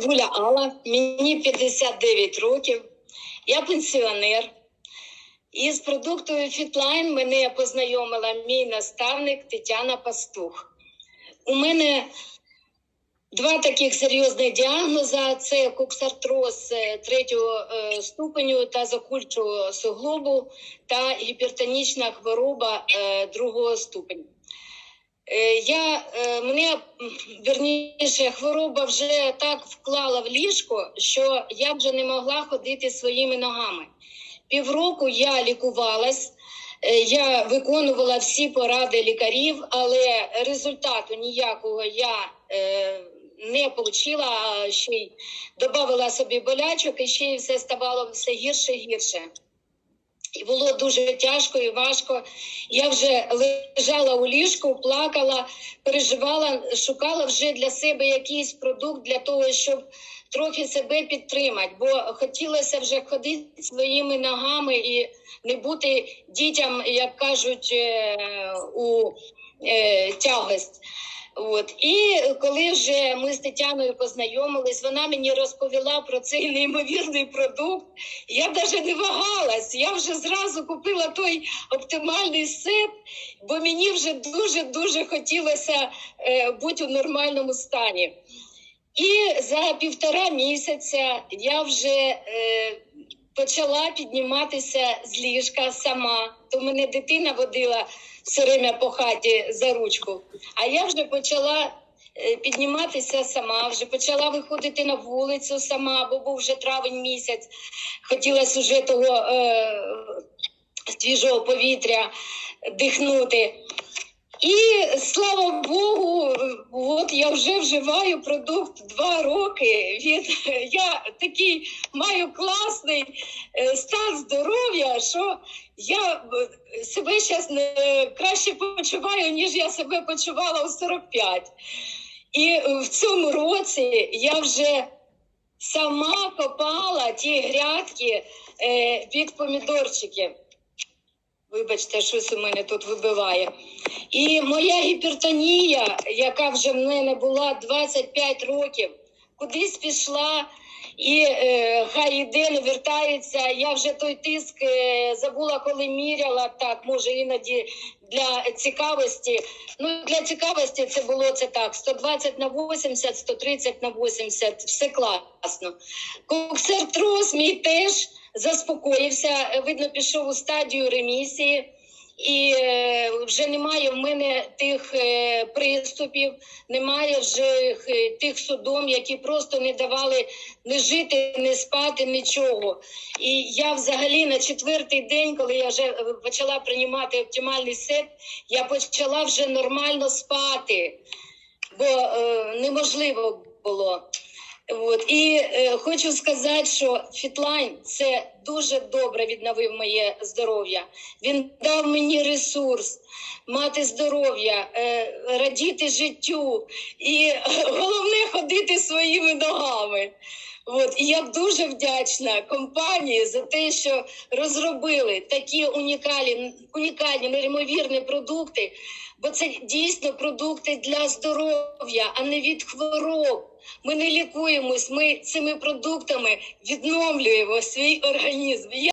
Цибуля Алла, мені 59 років, я пенсіонер. І з продуктою Фітлайн мене познайомила мій наставник Тетяна Пастух. У мене два таких серйозних діагноза: це коксартроз е, третього е, ступеню та закульчого суглобу та гіпертонічна хвороба е, другого ступеню. Е, Я е, мене м, вірніше хвороба вже так вклала в ліжко, що я вже не могла ходити своїми ногами. Півроку я лікувалась, е, я виконувала всі поради лікарів, але результату ніякого я не отримала, ще й додавала собі болячок, і ще й все ставало все гірше і гірше. І було дуже тяжко і важко. Я вже лежала у ліжку, плакала, переживала, шукала вже для себе якийсь продукт для того, щоб трохи себе підтримати. Бо хотілося вже ходити своїми ногами і не бути дітям, як кажуть, е, у е, тягость. От і коли вже ми з Тетяною познайомились, вона мені розповіла про цей неймовірний продукт. Я навіть не вагалась. Я вже зразу купила той оптимальний сет, бо мені вже дуже дуже хотілося е, бути у нормальному стані. І за півтора місяця я вже е, почала підніматися з ліжка сама. То мене дитина водила все время по хаті за ручку. А я вже почала е, підніматися сама, вже почала виходити на вулицю сама, бо був вже травень місяць. Хотілося вже того е, свіжого повітря дихнути. І слава Богу, от я вже вживаю продукт два роки. Від я такий маю класний е, стан здоров'я, що я е, себе зараз краще почуваю, ніж я себе почувала у 45. І в цьому році я вже сама копала ті грядки е, під помідорчики. Вибачте, щось у мене тут вибиває. І моя гіпертонія, яка вже в мене була 25 років, кудись пішла, і е, хай іде, не вертається. Я вже той тиск е, забула, коли міряла так, може іноді для цікавості. Ну, для цікавості це було це так: 120 на 80, 130 на 80, все класно. Коксартроз мій теж заспокоївся, видно, пішов у стадію ремісії. І е, вже немає в мене тих е, приступів, немає вже е, тих судом, які просто не давали не жити, не спати, нічого. І я взагалі на четвертий день, коли я вже е, почала приймати оптимальний сет, я почала вже нормально спати, бо е, неможливо було. От. І е, хочу сказати, що Фітлайн це дуже добре відновив моє здоров'я. Він дав мені ресурс, мати здоров'я, е, радіти життю і е, головне ходити своїми ногами. От. І я дуже вдячна компанії за те, що розробили такі унікальні, унікальні, неймовірні продукти, бо це дійсно продукти для здоров'я, а не від хвороб. Ми не лікуємось, ми цими продуктами відновлюємо свій організм.